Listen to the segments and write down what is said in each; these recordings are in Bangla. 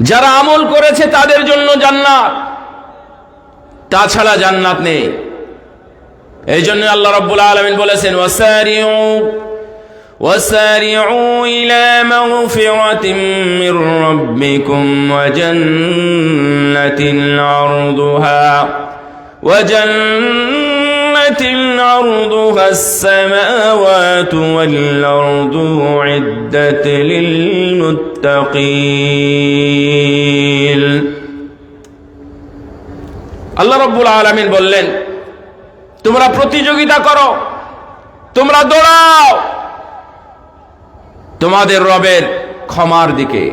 যারা আমল করেছে তাদের জন্য জান্নাত তাছাড়া জান্নাত নেই এই জন্য আল্লাহ রব্বুল আলমিন বলেছেন ওয়াসারিউ وسارعوا إلى مغفرة من ربكم وجنة عرضها وجنة عرضها السماوات والأرض أعدت للمتقين আল্লাহ রব্বুল আলমিন বললেন তোমরা প্রতিযোগিতা করো তোমরা দৌড়াও তোমাদের রবের ক্ষমার দিকে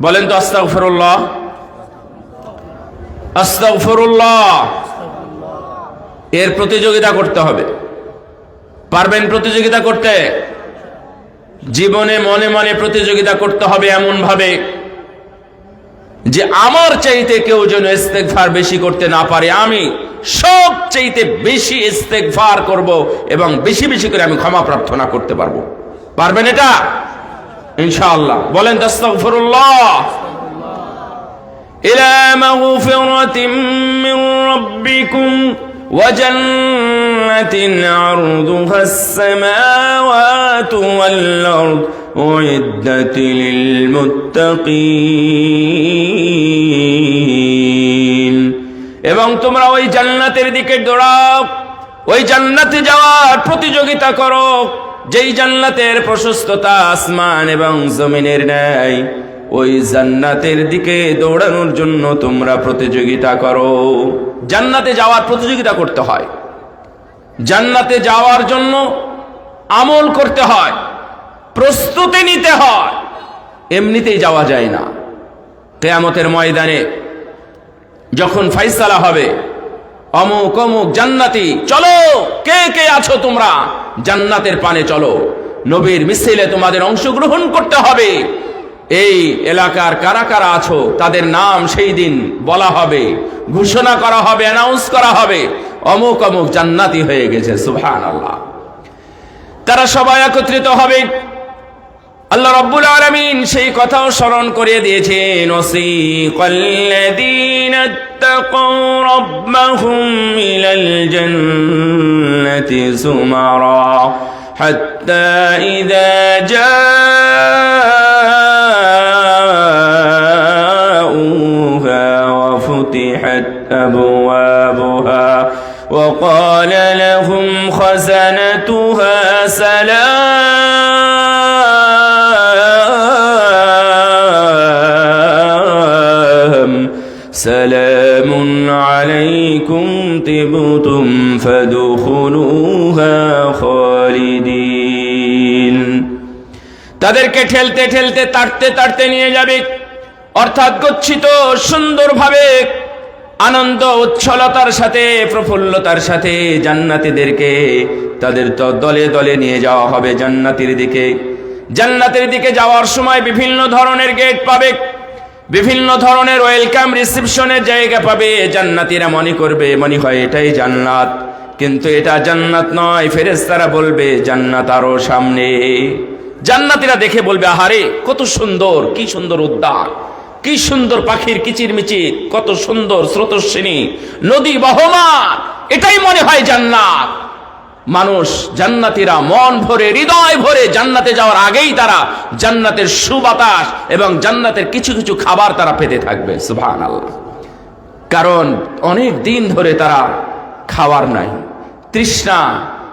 বলেন তো আস্তাগফিরুল্লাহ আস্তাগফিরুল্লাহ এর প্রতিযোগিতা করতে হবে। পারবেন প্রতিযোগিতা করতে? জীবনে মনে মনে প্রতিযোগিতা করতে হবে এমন ভাবে যে আমার চাইতে কেউ যেন ইস্তেকভার বেশি করতে না পারে। আমি সব চাইতে বেশি ইস্তেকভার করব এবং বেশি বেশি করে আমি ক্ষমা প্রার্থনা করতে পারব। পারবেন এটা? ইনশাআল্লাহ। বলেন তাস্তাগফিরুল্লাহ وجنة عرضها السماوات والأرض أعدت للمتقين এবং তোমরা ওই জান্নাতের দিকে দৌড়াও ওই জান্নাতে যাওয়ার প্রতিযোগিতা করো যেই জান্নাতের প্রশস্ততা আসমান এবং জমিনের ন্যায় ওই জান্নাতের দিকে দৌড়ানোর জন্য তোমরা প্রতিযোগিতা করো। জান্নাতে যাওয়ার প্রতিযোগিতা করতে হয়। জান্নাতে যাওয়ার জন্য আমল করতে হয়। প্রস্তুতি নিতে হয়। এমনিতেই যাওয়া যায় না। কেয়ামতের ময়দানে যখন ফাইসালা হবে, অমুক অমুক জান্নাতি, চলো! কে কে আছো তোমরা? জান্নাতের পানে চলো। নবীর মিছিলে তোমাদের অংশগ্রহণ করতে হবে। এই এলাকার কারা কারা আছো, তাদের নাম সেই দিন বলা হবে, ঘোষণা করা হবে অ্যানাউন্স করা হবে, অমুক অমুক জান্নাতি হয়ে গেছে সুবহান আল্লাহ তারা সবাই একত্রিত হবে। আল্লাহ রব্বুল আলামিন সেই কথাও স্মরণ করিয়ে দিয়েছেন সুমারা। حتى إذا جاءوها وفتحت أبوابها وقال لهم خزنتها سلام سلام. তাদেরকে ঠেলতে ঠেলতে, তাড়তে তাড়তে নিয়ে যাবে। অর্থাৎ গচ্ছিত সুন্দরভাবে আনন্দ, উচ্ছলতার সাথে, প্রফুল্লতার সাথে জান্নাতীদেরকে তাদের তো দলে দলে নিয়ে যাওয়া হবে জান্নাতির দিকে। জান্নাতের দিকে যাওয়ার সময় বিভিন্ন ধরনের গেট পাবে। বিভিন্ন ধরনের ওয়েলকাম রিসেপশনের জায়গা পাবে। জান্নাতিরা মনে করবে, মনে হয় এটাই জান্নাত। কিন্তু এটা জান্নাত নয়, ফেরেশতারা বলবে, জান্নাত আরও সামনে। জান্নাতিরা দেখে বলবে, আহারে, কত সুন্দর, কি সুন্দর উদ্যান, কি সুন্দর পাখির কিচির মিচির কত সুন্দর স্রোতস্বিনী, নদী বহমান, এটাই মনে হয় জান্নাত। মানুষ, জান্নাতিরা মন ভরে, হৃদয় ভরে জান্নাতে যাওয়ার আগেই তারা জান্নাতের সুবাতাস এবং জান্নাতের কিছু কিছু খাবার তারা পেতে থাকবে সুবহান আল্লাহ কারণ অনেক দিন ধরে তারা খাওয়ার নাই, তৃষ্ণা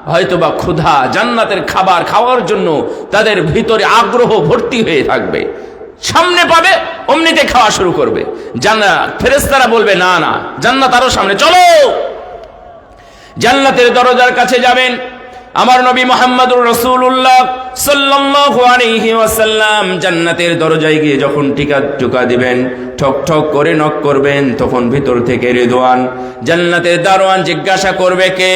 হয়তোবা ক্ষুধা জান্নাতের খাবার খাওয়ার জন্য তাদের ভিতরে আগ্রহ ভর্তি হয়ে থাকবে। সামনে পাবে, অমনিতে খাওয়া শুরু করবে। জান্নাত ফেরেস্তারা বলবে, না না, জান্নাত আরও সামনে, চলো! জান্নাতের দরজার কাছে যাবেন আমার নবী মোহাম্মদুর রসুল্লাহ সাল্লাল্লাহু আলাইহি ওয়াসাল্লাম জান্নাতের দরজায় গিয়ে যখন টিকা টুকা দিবেন, ঠক ঠক করে নক করবেন, তখন ভিতর থেকে রেদওয়ান জান্নাতের দারোয়ান জিজ্ঞাসা করবে কে?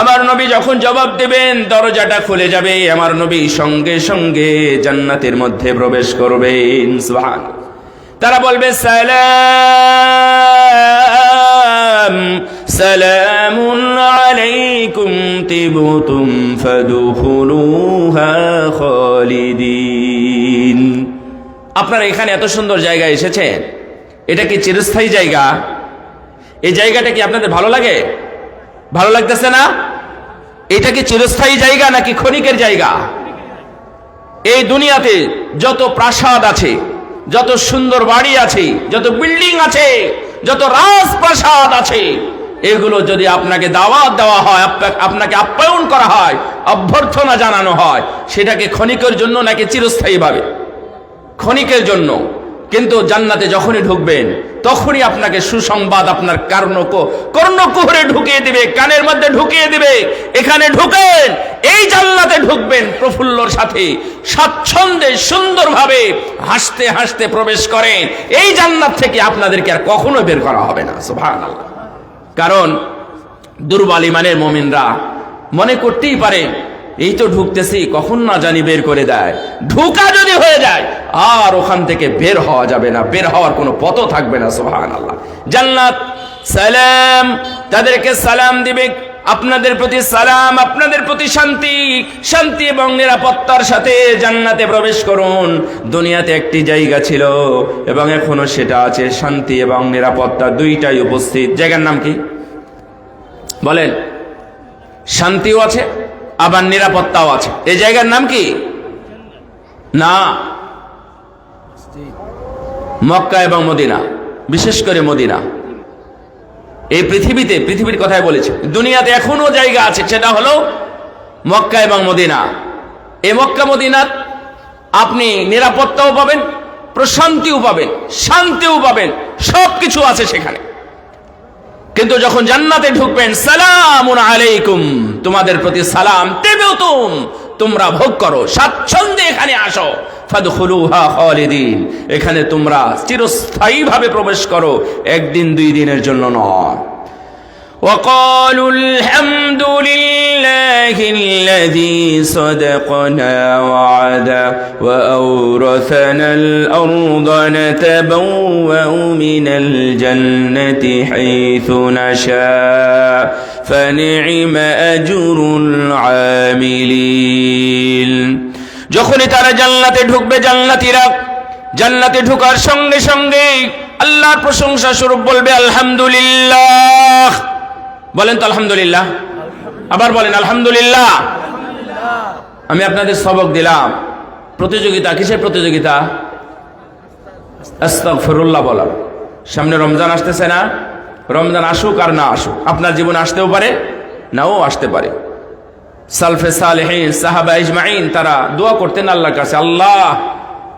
আমার নবী যখন জবাব দেবেন, দরজাটা খুলে যাবে, আমার নবী সঙ্গে সঙ্গে জান্নাতের মধ্যে প্রবেশ করবেন তারা বলবে, সালাম। আপনারা এখানে এত সুন্দর জায়গায় এসেছেন? এটা কি চিরস্থায়ী জায়গা? এই জায়গাটা কি আপনাদের ভালো লাগে? ভালো লাগতেছে না? এটা কি চিরস্থায়ী জায়গা নাকি ক্ষণিকের জায়গা? এই দুনিয়াতে যত প্রাসাদ আছে, যত সুন্দর বাড়ি আছে, যত বিল্ডিং আছে, যত রাজপ্রাসাদ আছে, এগুলো যদি আপনাকে দাওয়াত দেওয়া হয়, আপনা- আপনাকে আপ্যায়ন করা হয়, অভ্যর্থনা জানানো হয়, সেটাকে ক্ষণিকের জন্য নাকি চিরস্থায়ীভাবে? ক্ষণিকের জন্য। কিন্তু জান্নাতে যখনই ঢুকবেন, তখনই আপনাকে সুসংবাদ আপনার কর্ণক কর্ণকুহরে ঢুকিয়ে দিবে, কানের মধ্যে ঢুকিয়ে দিবে। এখানে ঢুকেন, এই জান্নাতে ঢুকবেন প্রফুল্লর সাথে। স্বাচ্ছন্দ্যে, সুন্দরভাবে হাসতে হাসতে প্রবেশ করেন। এই জান্নাত থেকে আপনাদেরকে আর কখনো বের করা হবে না, সুবহানাল্লাহ। কারণ দুর্বল ইমানের মমিনরা মনে করতেই পারে এই তো ঢুকতেছি, কখন না জানি বের করে দেয়। ঢুকা যদি হয়ে যায়, আর ওখান থেকে বের হওয়া যাবে না, বের হওয়ার কোনো পথও থাকবে না সোহান আল্লাহ জান্নাত, সালাম, তাদেরকে সালাম দিবে, আপনাদের প্রতি সালাম, আপনাদের প্রতি শান্তি শান্তি এবং নিরাপত্তার সাথে জান্নাতে প্রবেশ করুন। দুনিয়াতে একটি জায়গা ছিল, এবং এখনও সেটা আছে, শান্তি এবং নিরাপত্তা দুইটাই উপস্থিত। জায়গার নাম কি? বলেন, শান্তিও আছে আবার নিরাপত্তাও আছে। এই জায়গার নাম কি? না। মক্কা এবং মদিনা। বিশেষ করে মদিনা। এই পৃথিবীতে, পৃথিবীর কথাই বলেছে। দুনিয়াতে এখনও জায়গা আছে, সেটা হলো মক্কা এবং মদিনা। এই মক্কা মদিনাত আপনি নিরাপত্তাও পাবেন, প্রশান্তিও পাবেন, শান্তিও পাবেন সব কিছু আছে সেখানে। কিন্তু যখন জান্নাতে ঢুকবেন সালাম আলাইকুম, তোমাদের প্রতি সালাম দেবে তুম। তোমরা ভোগ করো, স্বাচ্ছন্দ্যে এখানে আসো। এখানে তোমরা চিরস্থায়ী ভাবে প্রবেশ করো, একদিন দুই দিনের জন্য নয়। لله الذي صدقنا وعده وأورثنا الأرض نتبوأ من الجنة حيث نشاء فنعم أجر العاملين যখনই তারা জান্নাতে ঢুকবে জান্নাতীরা জান্নাতে ঢোকার সঙ্গে সঙ্গে আল্লাহর প্রশংসা স্বরূপ বলবে আলহামদুলিল্লাহ বলেন তো আলহামদুলিল্লাহ আবার বলেন আলহামদুলিল্লাহ। আমি আপনাদের সবক দিলাম। প্রতিযোগিতা কিসের প্রতিযোগিতা? আস্তাগফিরুল্লাহ বলার। সামনে রমজান আসতেছে না? রমজান আসুক আর না আসুক। আপনার জীবন আসতেও পারে নাও আসতে পারে। সালফে সালেহীন সাহাবা ইজমাইন তারা দোয়া করতেন আল্লাহর কাছে আল্লাহ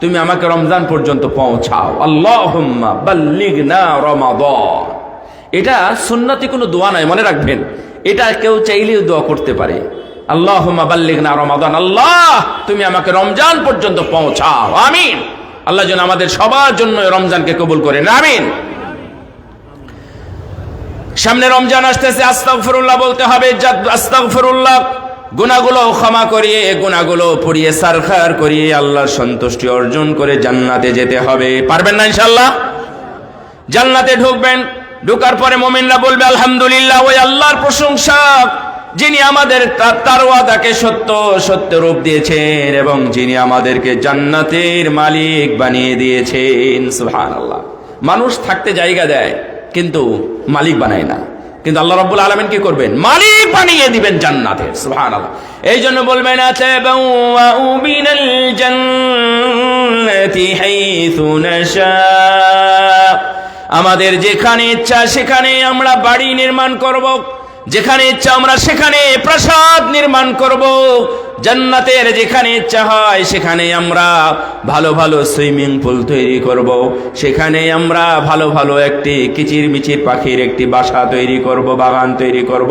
তুমি আমাকে রমজান পর্যন্ত পৌঁছাও। আল্লাহ বাল্লিগনা রমাদান। এটা সুন্নতি কোনো দোয়া নয়, মনে রাখবেন। এটা কেউ চাইলেও দোয়া করতে পারে। আল্লাহ বাল্লিগনা রমাদান। আল্লাহ, তুমি আমাকে রমজান পর্যন্ত পৌঁছাও। আমিন। আল্লাহ যেন আমাদের সবার জন্য রমজানকে কবুল করেন। আমিন। সামনে রমজান আসতেছে, আস্তাগফিরুল্লাহ বলতে হবে। আস্তাগফিরুল্লাহ, গুনাহগুলো ক্ষমা করিয়ে, গুনাহগুলো পুড়িয়ে, সারখার করিয়ে আল্লাহর সন্তুষ্টি অর্জন করে জান্নাতে যেতে হবে। পারবেন না ইনশাআল্লাহ? জান্নাতে ঢুকবেন ঢুকার পরে মোমিনরা বলবে, আলহামদুলিল্লাহ, ওই আল্লাহর প্রশংসা যিনি আমাদের তার ওয়াদাকে সত্য সত্য রূপ দিয়েছেন এবং যিনি আমাদেরকে জান্নাতের মালিক বানিয়ে দিয়েছেন। সুবহানাল্লাহ। মানুষ থাকতে জায়গা দেয়, কিন্তু মালিক বানায় না। কিন্তু আল্লাহ রাব্বুল আলামিন কি করবেন? মালিক বানিয়ে দিবেন জান্নাতের, সুবহানাল্লাহ। এই জন্য বলবেন আতাবাউ মিনাল জান্নাতি হাইথু নাশা। আমাদের যেখানে ইচ্ছা সেখানে আমরা বাড়ি নির্মাণ করব। যেখানে ইচ্ছা আমরা সেখানে প্রাসাদ নির্মাণ করব। জান্নাতের যেখানে ইচ্ছা হয় সেখানে আমরা ভালো ভালো সুইমিং পুল তৈরি করব। সেখানে আমরা ভালো ভালো একটি কিচির মিচির পাখির একটি বাসা তৈরি করব, বাগান তৈরি করব।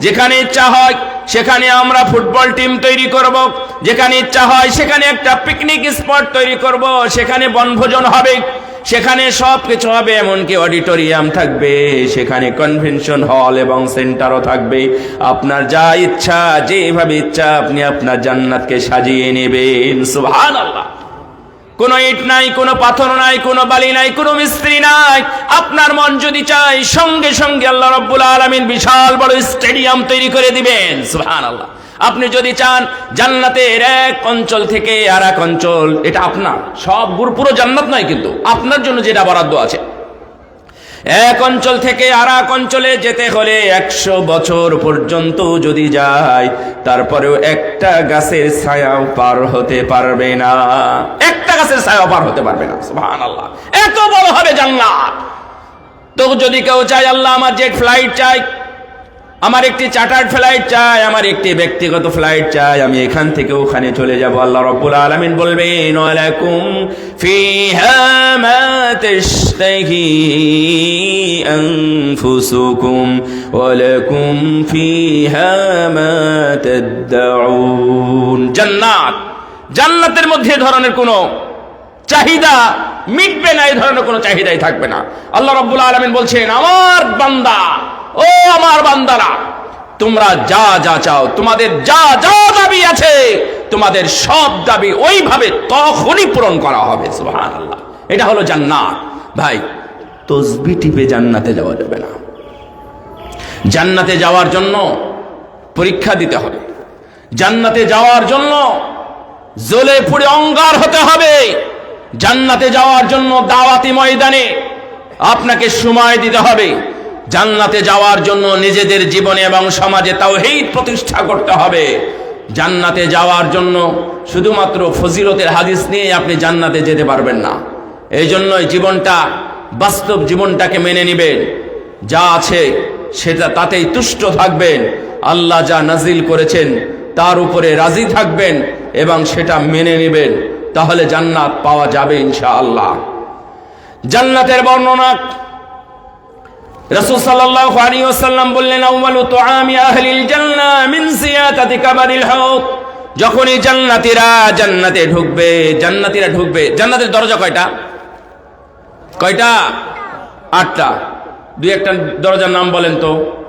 যেখানে ইচ্ছা হয় সেখানে আমরা ফুটবল টিম তৈরি করব। যেখানে ইচ্ছা হয় সেখানে একটা পিকনিক স্পট তৈরি করব। সেখানে বনভোজন হবে। সেখানে সব কিছু হবে, এমনকি অডিটোরিয়াম থাকবে, সেখানে কনভেনশন হল এবং সেন্টারও থাকবে। আপনার যা ইচ্ছা, যেভাবে ইচ্ছা, আপনি আপনার জান্নাতকে সাজিয়ে নেবেন। সুবহান আল্লাহ কোন ইট নাই, কোনো পাথর নাই, কোনো বালি নাই, কোনো মিস্ত্রি নাই। আপনার মন যদি চাই সঙ্গে সঙ্গে আল্লাহ রব্বুল আলমিন বিশাল বড় স্টেডিয়াম তৈরি করে দিবেন। সুবহান আল্লাহ আপনি যদি চান জান্নাতের এক অঞ্চল থেকে আর এক অঞ্চল, এটা আপনার। সব গুরু পুরো জান্নাত নয় কিন্তু, আপনার জন্য যেটা বরাদ্দ আছে। এক অঞ্চল থেকে আর এক অঞ্চলে যেতে হলে একশো বছর পর্যন্ত যদি যায়, তারপরেও একটা গাছের ছায়াও পার হতে পারবে না। একটা গাছের ছায়াও পার হতে পারবে না সুবহান আল্লাহ এত বড় হবে জান্নাত। তো যদি কেউ চায়, আল্লাহ আমার জেট ফ্লাইট চাই আমার একটি চার্টার্ড ফ্লাইট চাই, আমার একটি ব্যক্তিগত ফ্লাইট চাই, আমি এখান থেকে ওখানে চলে যাব। আল্লাহ রব্বুল আলামিন বলবেন ওয়ালাকুম ফিহা মা তাশতাহি আনফুসুকুম ওয়ালাকুম ফিহা মা তাদউন জান্নাত, জান্নাতের মধ্যে ধরনের কোনো চাহিদা মিটবে না এই ধরনের কোনো চাহিদাই থাকবে না। আল্লাহ রব্বুল আলমিন বলছেন, আমার বান্দা ও আমার বান্দারা, তোমরা যা যা চাও, তোমাদের যা যা দাবি আছে, তোমাদের সব দাবি ওইভাবে তখনই পূরণ করা হবে আল্লাহ এটা হলো জান্নাত। ভাই, তসবি টিপে জান্নাতে যাওয়া যাবে না। জান্নাতে যাওয়ার জন্য পরীক্ষা দিতে হবে। জান্নাতে যাওয়ার জন্য জ্বলে পুড়ে অঙ্গার হতে হবে। জান্নাতে যাওয়ার জন্য দাওয়াতি ময়দানে আপনাকে সময় দিতে হবে। জান্নাতে যাওয়ার জন্য নিজেদের জীবনে এবং সমাজে তাওহীদ প্রতিষ্ঠা করতে হবে। জান্নাতে যাওয়ার জন্য শুধুমাত্র ফজিলতের হাদিস নিয়ে আপনি জান্নাতে যেতে পারবেন না। এই জন্যই জীবনটা, বাস্তব জীবনটাকে মেনে নেবেন। যা আছে সেটা তাতেই তুষ্ট থাকবেন। আল্লাহ যা নাজিল করেছেন তার উপরে রাজি থাকবেন এবং সেটা মেনে নেবেন। তাহলে জান্নাত পাওয়া যাবে ইনশাআল্লাহ। জান্নাতের বর্ণনা রাসূল সাল্লাল্লাহু আলাইহি ওয়াসাল্লাম বললেন আউয়ালু তুআমি আহলিল জান্নাহ মিন সিয়াতাতি কাবারিল হাউদ যখনই জান্নাতীরা জান্নাতে ঢুকবে, জান্নাতীরা ঢুকবে, জান্নাতের দরজা কয়টা? কয়টা? আটটা। দুই একটা দরজার নাম বলেন তো।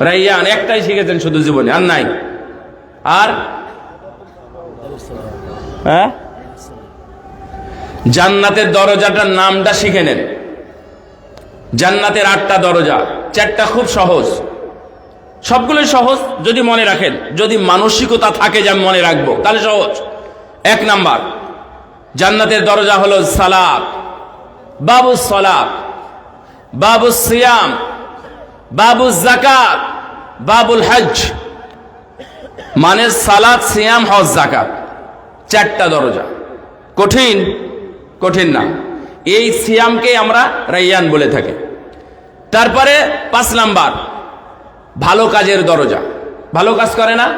রাইয়ান, একটাই শিখেছেন শুধু জীবনে, আর নাই। আর? হ্যাঁ? জান্নাতের দরজাটার নামটা শিখে নেন। জান্নাতের আটটা দরজা, চারটা খুব সহজ। সবগুলোই সহজ যদি মনে রাখেন। যদি মানসিকতা থাকে যে আমি মনে রাখব, তাহলে সহজ। এক নাম্বার, জান্নাতের দরজা হলো সালাত, বাবু সলাপ বাবু সিয়াম, বাবু জাকাত বাবুল হজ মানে সালাত, সিয়াম হজ জাকাত চারটা দরজা। কঠিন কঠিন না। এই সিয়ামকে আমরা রাইয়ান বলে থাকি। তারপরে পাঁচ নাম্বার, ভালো কাজের দরজা। ভালো কাজ করে না?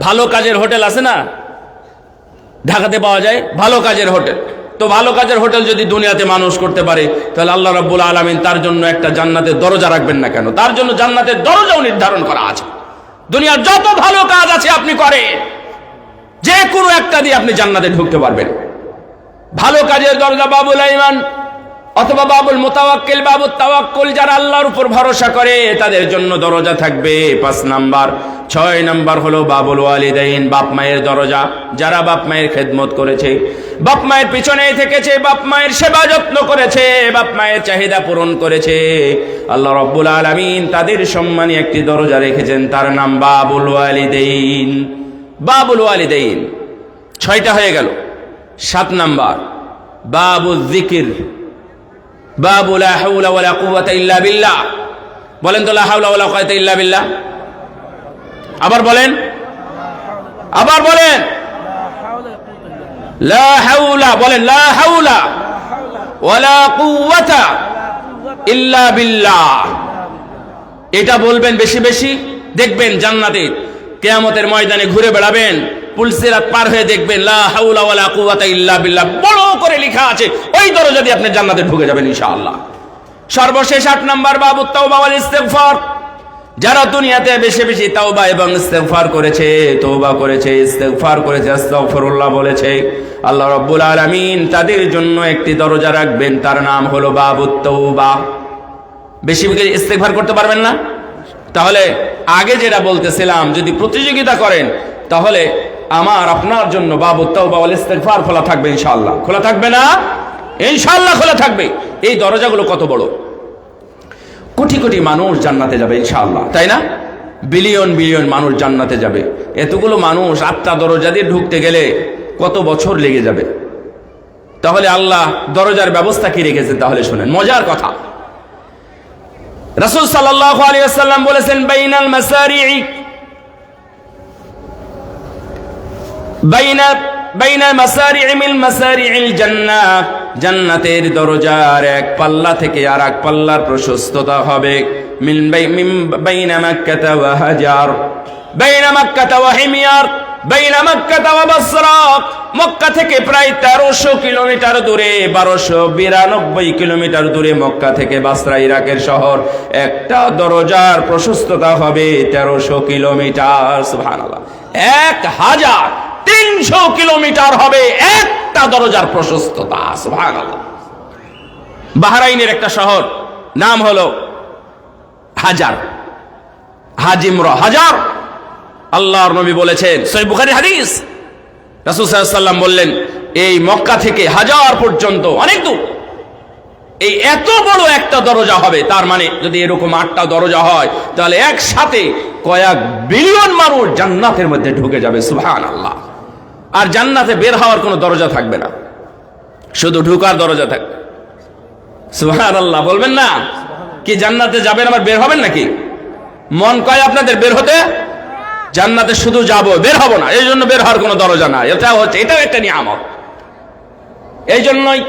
ভালো কাজের হোটেল আছে না? ঢাকাতে পাওয়া যায় ভালো কাজের হোটেল। তো ভালো কাজের হোটেল যদি দুনিয়াতে মানুষ করতে পারে, তাহলে আল্লাহ রাব্বুল আলমিন তার জন্য একটা জান্নাতের দরজা রাখবেন না কেন? তার জন্য জান্নাতের দরজাও নির্ধারণ করা আছে। দুনিয়ার যত ভালো কাজ আছে আপনি করে যে কোনো একটা দিয়ে আপনি জান্নাতে ঢুকতে পারবেন। ভালো কাজের দরজা বাবুল আইমান অথবা বাবুল মোতাওয়াক্কিল বাবু তাওয়াক্কুল, যারা আল্লাহর উপর ভরসা করে, তাদের জন্য দরজা থাকবে। পাঁচ নাম্বার। ছয় নাম্বার হলো বাবুল ওয়ালিদাইন, বাপ মায়ের দরজা। যারা বাপ মায়ের খেদমত করেছে, বাপ মায়ের পিছনে থেকেছে, বাপ মায়ের সেবা যত্ন করেছে, বাপ মায়ের চাহিদা পূরণ করেছে। আল্লাহ রব্বুল আলামিন তাদের সম্মানী একটি দরজা রেখেছেন, তার নাম বাবুল ওয়ালিদাইন। বাবুল ওয়ালিদাইন। ছয়টা হয়ে গেল। সাত নাম্বার। বাবু জিকির। বাবু লা হাওলা ওয়ালা কুওয়াতা ইল্লা বিল্লাহ। বলেন তো লা হাওলা ওয়ালা ইল্লা বিল্লাহ। আবার বলেন। আবার বলেন। লা হাওলা, বলেন লা হাওলা ওয়ালা কুওয়াতা ইল্লা বিল্লাহ। এটা বলবেন বেশি বেশি, দেখবেন জান্নাতে। কেয়ামতের ময়দানে ঘুরে বেড়াবেন। পুলসিরাত পার হয়ে দেখবেন, লা হাওলা ওয়ালা কুওয়াতা ইল্লা বড় করে লেখা আছে, ওই দরজা দিয়ে আপনি জান্নাতে ঢুকে যাবেন ইনশাআল্লাহ। সর্বশেষ আট নাম্বার বাবু তাওবা ওয়াল ইস্তেগফার। যারা দুনিয়াতে বেশি বেশি তাওবা এবং ইস্তেগফার করেছে, তওবা করেছে, ইস্তেগফার করেছে, আস্তাগফিরুল্লাহ বলেছে, আল্লাহ রাব্বুল আলামিন তাদের জন্য একটি দরজা রাখবেন, তার নাম হলো বাবুত তাওবা। বেশি বেশি ইস্তেগফার করতে পারবেন না? তাহলে আগে যেটা বলতেছিলাম, যদি প্রতিযোগিতা করেন, তাহলে আমার, আপনার জন্য বাবু তাওবা ইস্তেগফার খোলা থাকবে ইনশাআল্লাহ। খোলা থাকবে না? ইনশাআল্লাহ খোলা থাকবে। এই দরজাগুলো কত বড়? কোটি কোটি মানুষ জান্নাতে যাবে ইনশাআল্লাহ, তাই না? বিলিয়ন বিলিয়ন মানুষ জান্নাতে যাবে। এতগুলো মানুষ আত্মা দরজা দিয়ে ঢুকতে গেলে কত বছর লেগে যাবে? তাহলে আল্লাহ দরজার ব্যবস্থা কি রেখেছেন তাহলে শোনেন, মজার কথা। রাসূল ওয়াসাল্লাম বলেছেন, বাইনাল মাসারি'i বাইনা বাইনা মাসারি'i মিল মাসারি'িল জান্নাহ। জান্নাতের দরজার এক পাল্লা থেকে আর এক পাল্লার প্রশস্ততা হবে। মিন বাই, মিন বাইনা মাক্কাতা ওয়া হাজার। বাইনা মাক্কাতা ওয়া হিমিয়ার। বাইনা মাক্কাতা ওয়া বাসরা। মক্কা থেকে প্রায় তেরোশো কিলোমিটার দূরে, বারোশো বিরানব্বই কিলোমিটার দূরে মক্কা থেকে বাসরা ইরাকের শহর। একটা দরজার প্রশস্ততা হবে তেরোশো কিলোমিটার, সুবহানাল্লাহ। এক হাজার। তিনশো কিলোমিটার হবে একটা দরজার প্রশস্ততা বাহরাইনের একটা শহর, নাম হলো হাজার। হাজিমর, হাজার। আল্লাহর নবী বলেছেন সৈয় বুখারী হাদিস। রাসূল সাল্লাল্লাহু আলাইহি সাল্লাম বললেন, এই মক্কা থেকে হাজার পর্যন্ত, অনেক দূর। এই এত বড় একটা দরজা হবে, তার মানে যদি এরকম আটটা দরজা হয়, তাহলে একসাথে কয়েক বিলিয়ন মানুষ জান্নাতের মধ্যে ঢুকে যাবে সুবহান আল্লাহ আর জান্নাতে বের হওয়ার কোনো দরজা থাকবে না। শুধু ঢুকার দরজা থাকবে সুবহান আল্লাহ বলবেন না? কি জান্নাতে যাবেন আবার বের হবেন নাকি? মন কয় আপনাদের বের হতে? জান্নাতে শুধু যাব, বের হব না। এই জন্য বের হওয়ার কোনো দরজা না এটা হচ্ছে এটাও একটা নিয়ামক এই জন্যই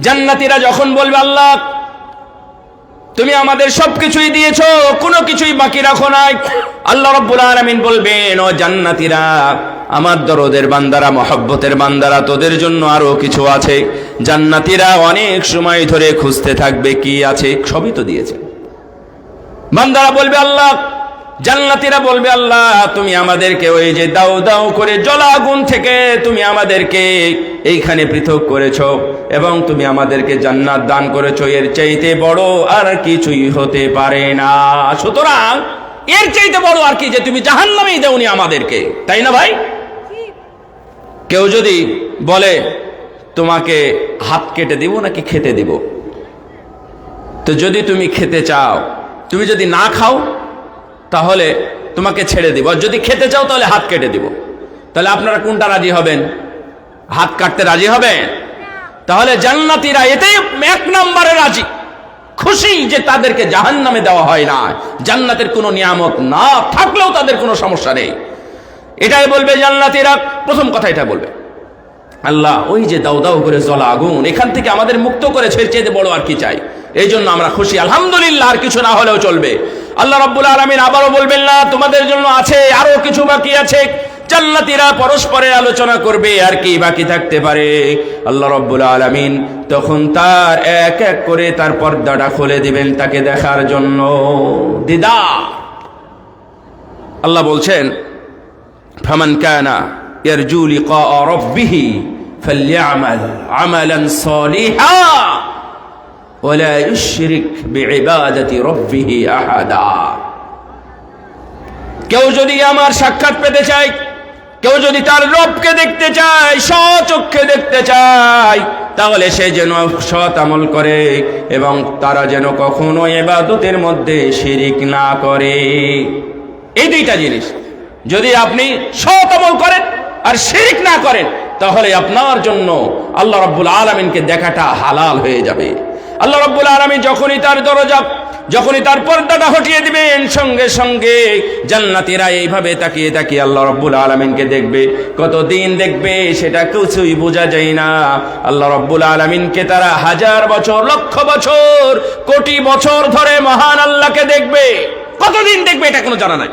জান্নাতীরা যখন বলবে, আল্লাহ তুমি আমাদের সবকিছুই দিয়েছ, কোনো কিছুই বাকি রাখো নাই। আল্লাহ রব্বুল আলামিন বলবেন, ও জান্নাতীরা, আমার দরদের বান্দারা, মহব্বতের বান্দারা, তোদের জন্য আরও কিছু আছে। জান্নাতীরা অনেক সময় ধরে খুঁজতে থাকবে কি আছে, সবই তো দিয়েছে। বান্দারা বলবে, আল্লাহ, জান্নাতীরা বলবে, আল্লাহ, তুমি আমাদেরকে ওই যে দাও দাও করে জলাগুন থেকে তুমি আমাদেরকে এইখানে পৃথক করেছ এবং তুমি আমাদেরকে জান্নাত দান করেছ। এর চাইতে বড় আর কিছুই হতে পারে না। সুতরাং এর চাইতে বড় আর কি যে তুমি জাহান জাহান্নামেই দেওনি আমাদেরকে। তাই না ভাই? কেউ যদি বলে, তোমাকে হাত কেটে দিব নাকি খেতে দিব? তো যদি তুমি খেতে চাও, তুমি যদি না খাও, তাহলে তোমাকে ছেড়ে দিব। আর যদি খেতে চাও, তাহলে হাত কেটে দিব। তাহলে আপনারা কোনটা রাজি হবেন? হাত কাটতে রাজি হবে? তাহলে জান্নাতীরা এতে এক নম্বরে রাজি। খুশি যে তাদেরকে জাহান নামে দেওয়া হয় না। জান্নাতের কোনো নিয়ামত না থাকলেও তাদের কোনো সমস্যা নেই। এটাই বলবে জান্নাতীরা। প্রথম কথা এটা বলবে। আল্লাহ, ওই যে দাও দাও করে জ্বলা আগুন, এখান থেকে আমাদের মুক্ত করে ছেড়ে চেয়ে বড় আর কি চাই। এই জন্য আমরা খুশি। আলহামদুলিল্লাহ, আর কিছু না হলেও চলবে। আল্লাহ রব্বুল আলমিন আবারও বলবেন, না, তোমাদের জন্য আছে, আরও কিছু বাকি আছে। জাল্লাতিরা পরস্পরে আলোচনা করবে, আর কি বাকি থাকতে পারে? আল্লাহ রব্বুল আলমিন তখন তার এক এক করে তার পর্দাটা খুলে দিবেন তাকে দেখার জন্য। দিদা আল্লাহ বলছেন, ফমান কানা ইয়ারজু লিকা রাব্বিহি ফালইআমাল আমালান সলিহা ওয়ালা ইউশরিক বিইবাদাতি রাব্বিহি আহাদা। কেউ যদি আমার সাক্ষাৎ পেতে চায় কেউ যদি তার রবকে দেখতে চায় স্বচক্ষে দেখতে চায়, তাহলে সে যেন সৎ আমল করে এবং তারা যেন কখনো এবাদতের মধ্যে শিরিক না করে। এই দুইটা জিনিস। যদি আপনি সৎ আমল করেন আর শিরিক না করেন, তাহলে আপনার জন্য আল্লাহ রব্বুল আলমিনকে দেখাটা হালাল হয়ে যাবে। আল্লাহ রব্বুল আলমিন যখনই তার দরজা, যখনই তার পর্দাটা হটিয়ে দিবেন, সঙ্গে সঙ্গে জান্নাতীরা এইভাবে তাকিয়ে তাকিয়ে আল্লাহ রব্বুল আলমিনকে দেখবে। কতদিন দেখবে, সেটা কিছুই বোঝা যায় না। আল্লাহ রব্বুল আলমিনকে তারা হাজার বছর, লক্ষ বছর, কোটি বছর ধরে মহান আল্লাহকে দেখবে। কতদিন দেখবে, এটা কোনো জানা নাই।